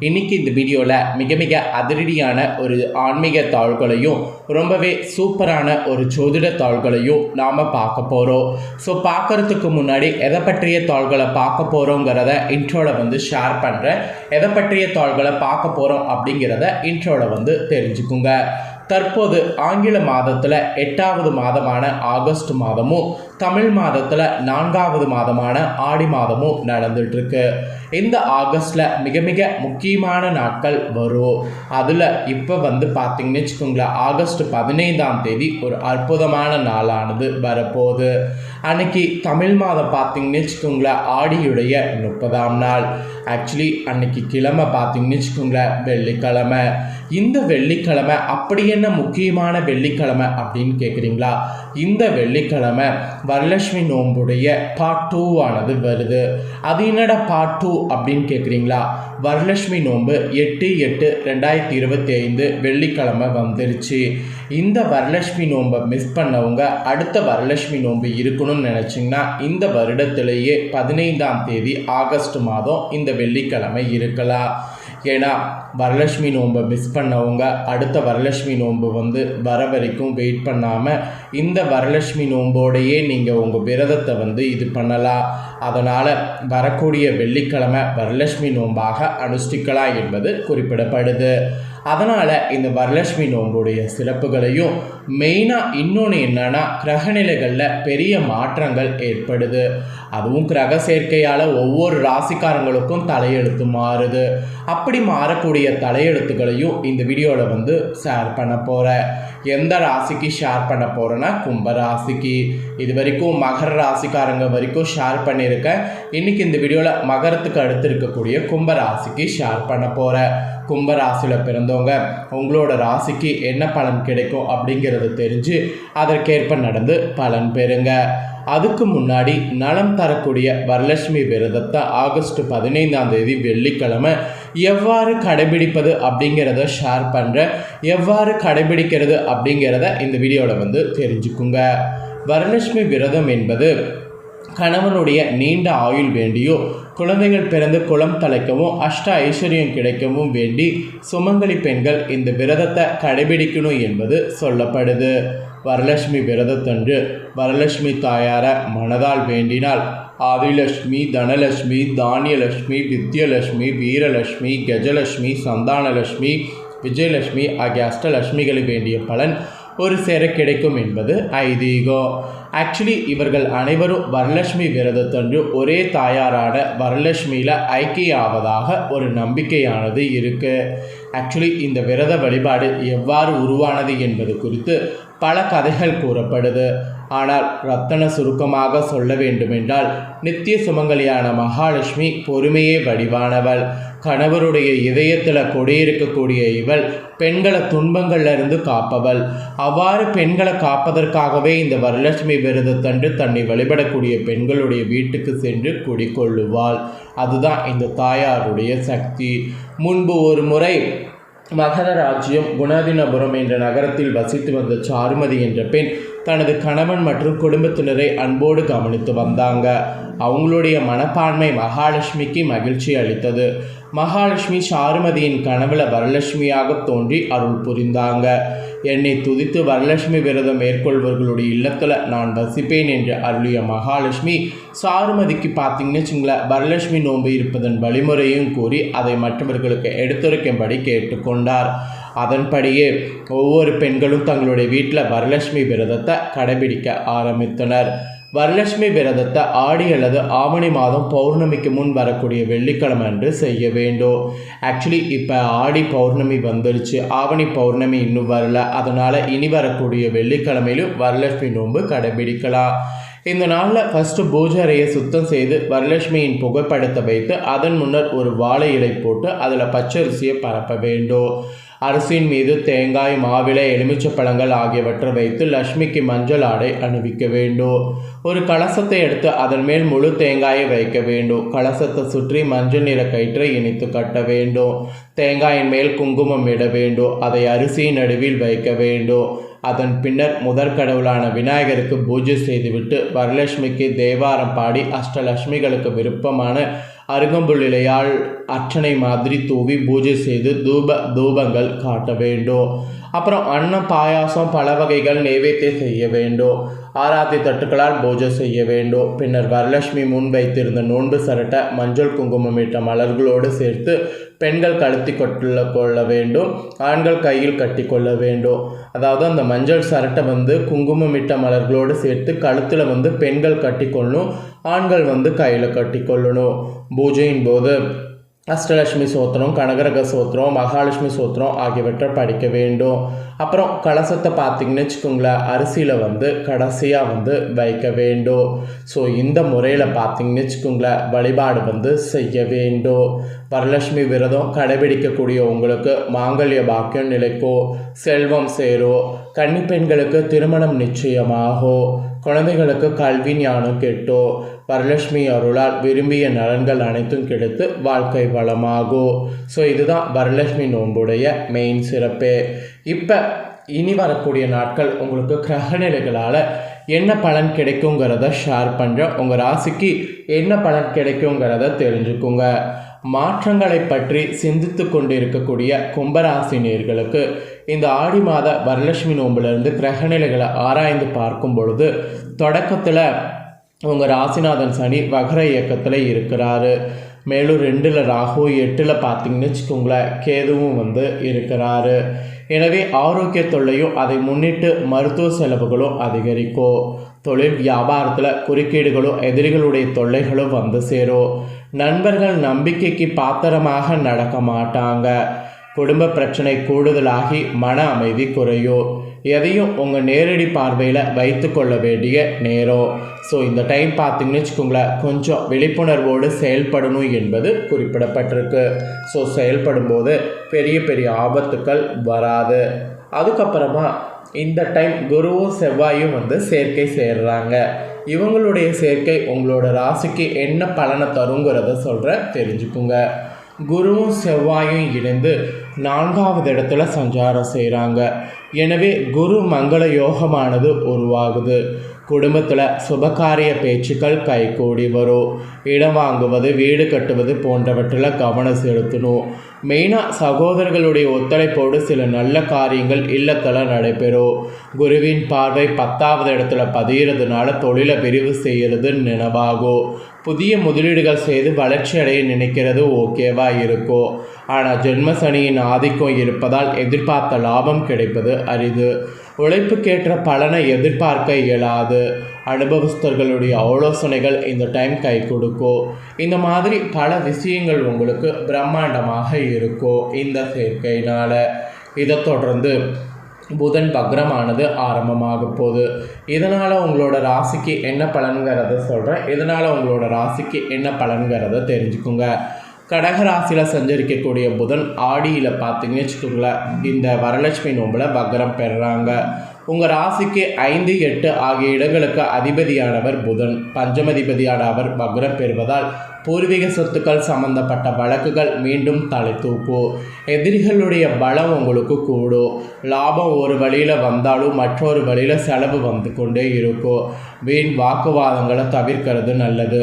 இன்னைக்கு இந்த வீடியோவில் மிக மிக அதிரடியான ஒரு ஆன்மீக தாள்களையும் ரொம்பவே சூப்பரான ஒரு ஜோதிட தாள்களையும் நாம் பார்க்க போகிறோம் ஸோ பார்க்கறதுக்கு முன்னாடி எதை பற்றிய தாள்களை பார்க்க போகிறோங்கிறத இன்ட்ரோவில் வந்து ஷேர் பண்ணுறேன் எதை பற்றிய தாள்களை பார்க்க போகிறோம் அப்படிங்கிறத இன்ட்ரோவில் வந்து தெரிஞ்சுக்குங்க. தற்போது ஆங்கில மாதத்தில் எட்டாவது மாதமான ஆகஸ்ட் மாதமும் தமிழ் மாதத்தில் நான்காவது மாதமான ஆடி மாதமும் நடந்துட்டுருக்கு. இந்த ஆகஸ்டில் மிக மிக முக்கியமான நாட்கள் வரும். அதில் இப்போ வந்து பார்த்திங்கன்னு வச்சுக்கோங்களேன் ஆகஸ்ட் பதினைந்தாம் தேதி ஒரு அற்புதமான நாளானது வரப்போகுது. அன்னைக்கு தமிழ் மாதம் பார்த்திங்கன்னு வச்சுக்கோங்களேன் ஆடியுடைய முப்பதாம் நாள். ஆக்சுவலி அன்னைக்கு கிழமை பார்த்திங்கன்னு வச்சுக்கோங்களேன் வெள்ளிக்கிழமை. இந்த வெள்ளிக்கிழமை அப்படி என்ன முக்கியமான வெள்ளிக்கிழமை அப்படின்னு கேட்குறீங்களா இந்த வெள்ளிக்கிழமை வரலட்சுமி நோன்புடைய பார்ட் டூவானது வருது. அது என்னடா பார்ட் டூ அப்படின்னு கேட்குறீங்களா வரலட்சுமி நோன்பு எட்டு எட்டு ரெண்டாயிரத்தி இருபத்தி ஐந்து வெள்ளிக்கிழமை வந்துருச்சு. இந்த வரலட்சுமி நோன்பை மிஸ் பண்ணவங்க அடுத்த வரலட்சுமி நோன்பு இருக்கணும்னு நினச்சிங்கன்னா இந்த வருடத்திலேயே பதினைந்தாம் தேதி ஆகஸ்ட் மாதம் இந்த வெள்ளிக்கிழமை இருக்கலாம். ஏன்னா வரலட்சுமி நோன்பை மிஸ் பண்ணவங்க அடுத்த வரலட்சுமி நோன்பு வந்து வர வரைக்கும் வெயிட் பண்ணாமல் இந்த வரலட்சுமி நோன்போடையே நீங்கள் உங்கள் விரதத்தை வந்து இது பண்ணலாம். அதனால் வரக்கூடிய வெள்ளிக்கிழமை வரலட்சுமி நோன்பாக அனுஷ்டிக்கலாம் என்பது குறிப்பிடப்படுது. அதனால் இந்த வரலட்சுமி நோன்புடைய சிறப்புகளையும் மெயினாக இன்னொன்று என்னன்னா கிரகநிலைகளில் பெரிய மாற்றங்கள் ஏற்படுது. அதுவும் கிரக சேர்க்கையால் ஒவ்வொரு ராசிக்காரங்களுக்கும் தலையெழுத்து மாறுது. அப்படி மாறக்கூடிய தலையெழுத்துக்களையும் இந்த வீடியோவில் வந்து ஷேர் பண்ண போகிறேன் எந்த ராசிக்கு ஷேர் பண்ண போகிறேன்னா கும்ப ராசிக்கு. இது வரைக்கும் மகர ராசிக்காரங்க வரைக்கும் ஷேர் பண்ணியிருக்கேன். இன்றைக்கி இந்த வீடியோவில் மகரத்துக்கு அடுத்து இருக்கக்கூடிய கும்ப ராசிக்கு ஷேர் பண்ண போகிறேன் கும்ப ராசியில் பிறந்தவங்க உங்களோட ராசிக்கு என்ன பலன் கிடைக்கும் அப்படிங்கிறது தெரிஞ்சு அதற்கேற்ப நடந்து பலன் பெறுங்க. அதுக்கு முன்னாடி நலம் தரக்கூடிய வரலட்சுமி விரதத்தை ஆகஸ்ட் பதினைந்தாம் தேதி வெள்ளிக்கிழமை எவ்வாறு கடைபிடிப்பது அப்படிங்கிறத ஷேர் பண்ணுறேன் எவ்வாறு கடைபிடிக்கிறது அப்படிங்கிறத இந்த வீடியோவில் வந்து தெரிஞ்சுக்குங்க. வரலட்சுமி விரதம் என்பது கணவனுடைய நீண்ட ஆயுள் வேண்டியோ குழந்தைகள் பிறந்து குளம் தலைக்கவும் அஷ்ட ஐஸ்வர்யம் கிடைக்கவும் வேண்டி சுமங்கலி பெண்கள் இந்த விரதத்தை கடைபிடிக்கணும் என்பது சொல்லப்படுது. வரலட்சுமி விரதத்தன்று வரலட்சுமி தாயார மனதால் வேண்டினால் ஆதிலட்சுமி தனலட்சுமி தானியலட்சுமி வித்யலட்சுமி வீரலட்சுமி கஜலட்சுமி சந்தானலட்சுமி விஜயலட்சுமி ஆகிய அஷ்டலட்சுமிகளை வேண்டிய பலன் ஒரு சேர கிடைக்கும் என்பது ஐதீகம் ஆக்சுவலி இவர்கள் அனைவரும் வரலட்சுமி விரதத்தன்று ஒரே தாயாரான வரலட்சுமியில் ஐக்கிய ஆவதாக ஒரு நம்பிக்கையானது இருக்குது ஆக்சுவலி இந்த விரத வழிபாடு எவ்வாறு உருவானது என்பது குறித்து பல கதைகள் கூறப்படுது. ஆனால் ரத்தன சுருக்கமாக சொல்ல வேண்டுமென்றால் நித்திய சுமங்கலியான மகாலட்சுமி பொறுமையே வடிவானவள். கணவருடைய இதயத்தில் கொடியிருக்கக்கூடிய இவள் பெண்களை துன்பங்கள்ல இருந்து காப்பவள். அவ்வாறு பெண்களை காப்பதற்காகவே இந்த வரலட்சுமி விரதத்தன்று தன்னை வழிபடக்கூடிய பெண்களுடைய வீட்டுக்கு சென்று குடிக்கொள்ளுவாள் அதுதான் இந்த தாயாருடைய சக்தி. முன்பு ஒரு முறை மகத ராஜ்யம் குணாதினபுரம் என்ற நகரத்தில் வசித்து வந்த சாருமதி என்ற பெண் தனது கணவன் மற்றும் குடும்பத்தினரை அன்போடு கவனித்து வந்தாங்க. அவங்களுடைய மனப்பான்மை மகாலட்சுமிக்கு மகிழ்ச்சி அளித்தது. மகாலட்சுமி சாருமதியின் கனவுல வரலட்சுமியாக தோன்றி அருள் புரிந்தாங்க. என்னை துதித்து வரலட்சுமி விரதம் மேற்கொள்வர்களுடைய இல்லத்தில் நான் வசிப்பேன் என்று அருளிய மகாலட்சுமி சாருமதிக்கு பார்த்தீங்கன்னு வச்சுங்களேன் வரலட்சுமி நோன்பு இருப்பதன் வழிமுறையும் கூறி அதை மற்றவர்களுக்கு எடுத்துரைக்கும்படி கேட்டுக்கொண்டார். அதன்படியே ஒவ்வொரு பெண்களும் தங்களுடைய வீட்டில் வரலட்சுமி விரதத்தை கடைபிடிக்க ஆரம்பித்தனர். வரலட்சுமி விரதத்தை ஆடி அல்லது ஆவணி மாதம் பௌர்ணமிக்கு முன் வரக்கூடிய வெள்ளிக்கிழமை அன்று செய்ய வேண்டும். ஆக்சுவலி இப்போ ஆடி பௌர்ணமி வந்துருச்சு. ஆவணி பௌர்ணமி இன்னும் வரல. அதனால் இனி வரக்கூடிய வெள்ளிக்கிழமையிலும் வரலட்சுமி நோன்பு கடைபிடிக்கலாம். இந்த நாளில் ஃபஸ்ட்டு பூஜை அறையை சுத்தம் செய்து வரலட்சுமியின் புகைப்படத்தை வைத்து அதன் முன்னர் ஒரு வாழை இலை போட்டு அதில் பச்சரிசியை பரப்ப வேண்டும். அரிசியின் மீது தேங்காய் மாவிளை எலுமிச்சப்பழங்கள் ஆகியவற்றை வைத்து லக்ஷ்மிக்கு மஞ்சள் ஆடை அணிவிக்க வேண்டும். ஒரு கலசத்தை எடுத்து அதன் மேல் முழு தேங்காயை வைக்க வேண்டும். கலசத்தை சுற்றி மஞ்சள் நிற கயிற்றை இணைத்து கட்ட வேண்டும். தேங்காயின் மேல் குங்குமம் இட வேண்டும். அதை அரிசியின் நடுவில் வைக்க வேண்டும். அதன் பின்னர் முதற் கடவுளான விநாயகருக்கு பூஜை செய்துவிட்டு வரலட்சுமிக்கு தேவாரம் பாடி அஷ்டலட்சுமிகளுக்கு விருப்பமான அருகம்புள்ளிலையால் அர்ச்சனை மாதிரி தூவி பூஜை செய்து தூப தூபங்கள் காட்ட வேண்டும். அப்புறம் அன்னம் பாயாசம் பல வகைகள் நைவேத்தியம் செய்ய வேண்டும். ஆராத்தி தட்டுக்களால் பூஜை செய்ய வேண்டும். பின்னர் வரலட்சுமி முன் வைத்திருந்த நோன்பு சரட்டை மஞ்சள் குங்குமம் இட்ட மலர்களோடு சேர்த்து பெண்கள் கழுத்தி கொள்ள கொள்ள வேண்டும் ஆண்கள் கையில் கட்டி கொள்ள வேண்டும். அதாவது அந்த மஞ்சள் சரட்டை வந்து குங்குமமிட்ட மலர்களோடு சேர்த்து கழுத்தில் வந்து பெண்கள் கட்டி கொள்ளணும் ஆண்கள் வந்து கையில் கட்டி கொள்ளணும். பூஜையின் போது அஷ்டலட்சுமி சோத்திரம் கனகரக சோத்திரம் மகாலட்சுமி சோத்திரம் ஆகியவற்றை படிக்க வேண்டும். அப்புறம் கலசத்தை பார்த்தீங்கன்னு வச்சுக்கோங்களேன் அரிசியில் வந்து கடைசியாக வந்து வைக்க வேண்டும். ஸோ இந்த முறையில் பார்த்திங்கன்னு வச்சுக்கோங்களேன் வழிபாடு வந்து செய்ய வேண்டும். வரலட்சுமி விரதம் கடைபிடிக்கக்கூடிய உங்களுக்கு மாங்கல்ய பாக்கியம் நிலைக்கோ செல்வம் சேரும் கன்னிப்பெண்களுக்கு திருமணம் நிச்சயமாகும் குழந்தைகளுக்கு கல்வி ஞானம் கெட்டோ வரலட்சுமி அருளால் விரும்பிய நலன்கள் அனைத்தும் கிடைத்து வாழ்க்கை வளமாகும் ஸோ இதுதான் வரலட்சுமி நோன்புடைய மெயின் சிறப்பு. இப்போ இனி வரக்கூடிய நாட்கள் உங்களுக்கு கிரகநிலைகளால் என்ன பலன் கிடைக்குங்கிறத ஷேர் பண்ணுறேன் உங்கள் ராசிக்கு என்ன பலன் கிடைக்குங்கிறத தெரிஞ்சுக்குங்க. மாற்றங்களை பற்றி சிந்தித்து கொண்டிருக்கக்கூடிய கும்பராசி நேர்களுக்கு இந்த ஆடி மாத வரலட்சுமி நோம்பிலிருந்து கிரகநிலைகளை ஆராய்ந்து பார்க்கும் பொழுது தொடக்கத்தில் உங்கள் ராசிநாதன் சனி வகர இயக்கத்தில் இருக்கிறாரு. மேலும் ரெண்டில் ராகு எட்டில் பார்த்தீங்கன்னு வச்சுக்கோங்களேன் கேதுவும் வந்து இருக்கிறாரு. எனவே ஆரோக்கிய தொல்லையும் அதை முன்னிட்டு மருத்துவ செலவுகளும் அதிகரிக்கும். தொழில் வியாபாரத்தில் குறுக்கீடுகளும் எதிரிகளுடைய தொல்லைகளும் வந்து சேரும். நண்பர்கள் நம்பிக்கைக்கு பாத்திரமாக நடக்க மாட்டாங்க. குடும்ப பிரச்சனை கூடுதலாகி மன அமைதி குறையும் எதையும் உங்கள் நேரடி பார்வையில் வைத்து கொள்ள வேண்டிய நேரம் ஸோ இந்த டைம் பார்த்தீங்கன்னு வச்சுக்கோங்களேன் கொஞ்சம் விழிப்புணர்வோடு செயல்படணும் என்பது குறிப்பிடப்பட்டிருக்கு. ஸோ செயல்படும் போது பெரிய பெரிய ஆபத்துக்கள் வராது. அதுக்கப்புறமா இந்த டைம் குருவும் செவ்வாயும் வந்து சேர்க்கை சேர்றாங்க. இவங்களுடைய சேர்க்கை உங்களோட ராசிக்கு என்ன பலனை தருங்கிறத சொல்கிறேன் தெரிஞ்சுக்குங்க. குருவும் செவ்வாயும் இணைந்து நான்காவது இடத்துல சஞ்சாரம் செய்கிறாங்க எனவே குரு மங்கள யோகமானது உருவாகுது. குடும்பத்தில் சுபகாரிய பேச்சுக்கள் கைகூடி வரும். இடம் வாங்குவது வீடு கட்டுவது போன்றவற்றில் கவனம் செலுத்தணும். மெயினாக சகோதரர்களுடைய ஒத்துழைப்போடு சில நல்ல காரியங்கள் இல்லத்தில் நடைபெறும் குருவின் பார்வை பத்தாவது இடத்துல பதிகிறதுனால தொழிலை விரிவு செய்கிறது நினைவாகும் புதிய முதலீடுகள் செய்து வளர்ச்சி அடைய நினைக்கிறது ஓகேவா இருக்கும் ஆனால் ஜென்ம சனியின் ஆதிக்கம் இருப்பதால் எதிர்பார்த்த லாபம் கிடைப்பது அரிது. உழைப்புக்கேற்ற பலனை எதிர்பார்க்க இயலாது. அனுபவஸ்தர்களுடைய ஆலோசனைகள் இந்த டைம் கை கொடுக்கும் இந்த மாதிரி பல விஷயங்கள் உங்களுக்கு பிரம்மாண்டமாக இருக்கும் இந்த சேர்க்கையினால். இதை தொடர்ந்து புதன் பக்ரமானது ஆரம்பமாக போகுது. இதனால் உங்களோட ராசிக்கு என்ன பலன்கிறத சொல்கிறேன் இதனால் உங்களோட ராசிக்கு என்ன பலன்கிறத தெரிஞ்சுக்குங்க. கடகராசியில் சஞ்சரிக்கக்கூடிய புதன் ஆடியில் பார்த்தீங்கன்னு வச்சுக்கோங்களேன் இந்த வரலட்சுமி நோம்பில் பக்ரம் பெறுறாங்க உங்கள் ராசிக்கு ஐந்து எட்டு ஆகிய இடங்களுக்கு அதிபதியானவர் புதன். பஞ்சமதிபதியான அவர் பக்ரம் பெறுவதால் பூர்வீக சொத்துக்கள் சம்பந்தப்பட்ட வழக்குகள் மீண்டும் தலை தூக்கும் எதிரிகளுடைய பலம் உங்களுக்கு கூடும். லாபம் ஒரு வழியில் வந்தாலும் மற்றொரு வழியில் செலவு வந்து கொண்டே இருக்கும். வீண் வாக்குவாதங்களை தவிர்க்கிறது நல்லது.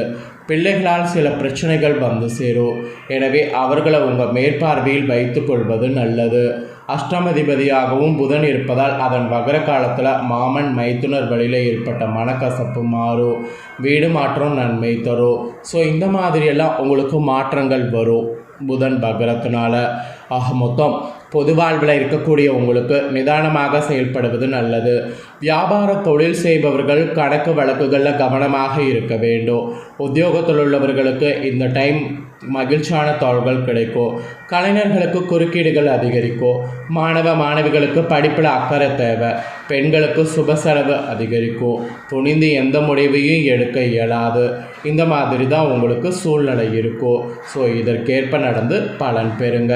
பிள்ளைகளால் சில பிரச்சனைகள் வந்து சேரும். எனவே அவர்களை உங்கள் மேற்பார்வையில் வைத்துக்கொள்வது நல்லது. அஷ்டமதிபதியாகவும் புதன் இருப்பதால் அதன் வகர காலத்தில் மாமன் மைத்துனர் வழியில் ஏற்பட்ட மனக்கசப்பு மாறும். வீடு மாற்றம் நன்மை தரும். ஸோ இந்த மாதிரியெல்லாம் உங்களுக்கு மாற்றங்கள் வரும் புதன் பகரத்தினால ஆக மொத்தம் பொது வாழ்வில் இருக்கக்கூடிய உங்களுக்கு நிதானமாக செயல்படுவது நல்லது. வியாபார தொழில் செய்பவர்கள் கணக்கு வழக்குகளில் கவனமாக இருக்க வேண்டும். உத்தியோகத்தில் உள்ளவர்களுக்கு இந்த டைம் மகிழ்ச்சியான தாள்கள் கிடைக்கும். கலைஞர்களுக்கு குறுக்கீடுகள் அதிகரிக்கும். மாணவ மாணவிகளுக்கு படிப்பில் அக்கறை தேவை. பெண்களுக்கு சுப செலவு அதிகரிக்கும். துணிந்து எந்த முடிவையும் எடுக்க இயலாது. இந்த மாதிரி தான் உங்களுக்கு சூழ்நிலை இருக்கும். ஸோ இதற்கேற்ப நடந்து பலன் பெறுங்க.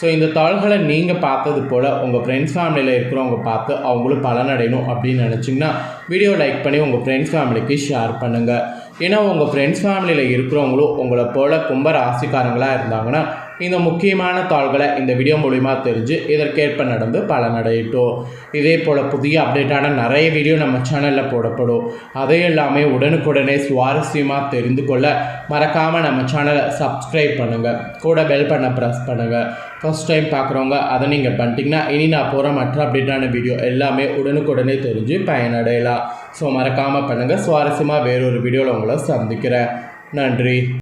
ஸோ இந்த தாள்களை நீங்கள் பார்த்தது போல் உங்கள் ஃப்ரெண்ட்ஸ் ஃபேமிலியில் இருக்கிறவங்க பார்த்து அவங்களும் பலனடையணும் அப்படின்னு நினச்சிங்கன்னா வீடியோ லைக் பண்ணி உங்கள் ஃப்ரெண்ட்ஸ் ஃபேமிலிக்கு ஷேர் பண்ணுங்கள் ஏன்னா உங்கள் ஃப்ரெண்ட்ஸ் ஃபேமிலியில் இருக்கிறவங்களும் உங்களை போல் கும்ப ராசிக்காரங்களாக இருந்தாங்கன்னா இந்த முக்கியமான தாள்களை இந்த வீடியோ மூலிமா தெரிஞ்சு இதற்கேற்ப நடந்து பலனடையிட்டோம். இதே போல் புதிய அப்டேட்டான நிறைய வீடியோ நம்ம சேனலில் போடப்படும். அதே எல்லாமே உடனுக்குடனே சுவாரஸ்யமாக தெரிந்து கொள்ள மறக்காமல் நம்ம சேனலை சப்ஸ்கிரைப் பண்ணுங்கள் கூட பெல் பண்ண ப்ரெஸ் பண்ணுங்கள் ஃபர்ஸ்ட் டைம் பார்க்குறவங்க அதை நீங்கள் பண்ணிட்டீங்கன்னா இனி நான் போகிற மற்ற அப்டேட்டான வீடியோ எல்லாமே உடனுக்குடனே தெரிஞ்சு பயனடையலாம். ஸோ மறக்காமல் பண்ணுங்கள் சுவாரஸ்யமாக வேறொரு வீடியோவில் உங்களை சந்திக்கிறேன். நன்றி.